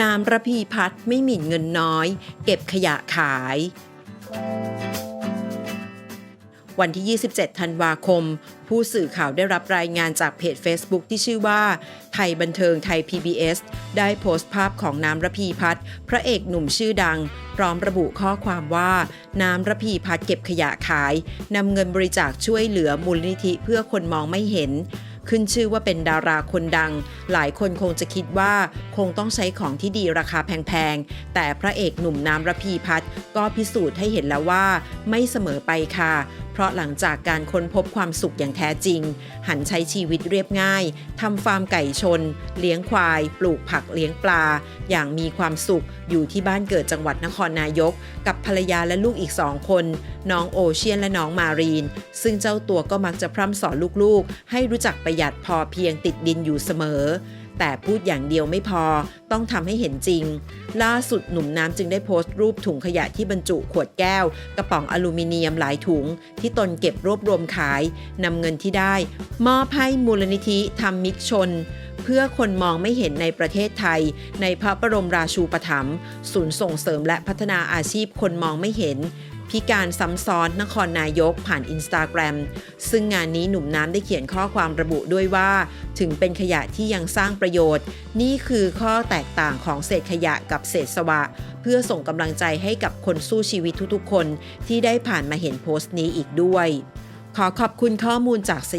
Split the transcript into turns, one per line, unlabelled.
นามระพีพัฒน์ไม่หมิ่นเงินน้อย เก็บขยะขาย วันที่ 27 ธันวาคม ผู้สื่อข่าวได้รับรายงานจากเพจ Facebook ที่ชื่อว่า ไทยบันเทิงไทย PBS ได้โพสต์ภาพของน้ำระพีพัฒน์พระเอกหนุ่มชื่อดัง พร้อมระบุข้อความว่า น้ำระพีพัฒน์เก็บขยะขายนำเงินบริจาคช่วยเหลือมูลนิธิเพื่อคนมองไม่เห็นขึ้นชื่อว่าเป็นดาราคนดัง หลายคนคงจะคิดว่าคงต้องใช้ของที่ดีราคาแพงๆ แต่พระเอกหนุ่มน้ำระพีพัฒน์ก็พิสูจน์ให้เห็นแล้วว่า ไม่เสมอไปค่ะ เพราะหลังจากการค้นพบความสุขอย่างแท้จริง หันใช้ชีวิตเรียบง่ายทำฟาร์มไก่ชน เลี้ยงควาย ปลูกผักเลี้ยงปลา อย่างมีความสุขอยู่ที่บ้านเกิดจังหวัดนครนายก กับภรรยาและลูกอีกสองคน น้องโอเชียนและน้องมารีน ซึ่งเจ้าตัวก็มักจะพร่ำสอนลูกๆ ให้รู้จักประหยัดพอเพียงติดดินอยู่เสมอ แต่พูดอย่างเดียวไม่พอต้องทำให้เห็นจริง ล่าสุดหนุ่มน้ำจึงได้โพสต์รูปถุงขยะที่บรรจุขวดแก้ว กระป๋องอลูมิเนียมหลายถุง ที่ตนเก็บรวบรวมขายนำเงินที่ได้ มอบให้มูลนิธิทำมิตรชน เพื่อคนมองไม่เห็นในประเทศไทย ในพระบรมราชูปถัมภ์ศูนย์ส่งเสริมและพัฒนาอาชีพคนมองไม่เห็น พิการซ้ำซ้อนนครนายกผ่านอินสตาแกรมซึ่งงานนี้หนุ่มน้ำได้เขียนข้อความระบุด้วยว่า ถึงเป็นขยะที่ยังสร้างประโยชน์ นี่คือข้อแตกต่างของเศษขยะกับเศษสวะ เพื่อส่งกำลังใจให้กับคนสู้ชีวิตทุกๆ คนที่ได้ผ่านมาเห็นโพสต์นี้อีกด้วย ขอขอบคุณข้อมูลจากส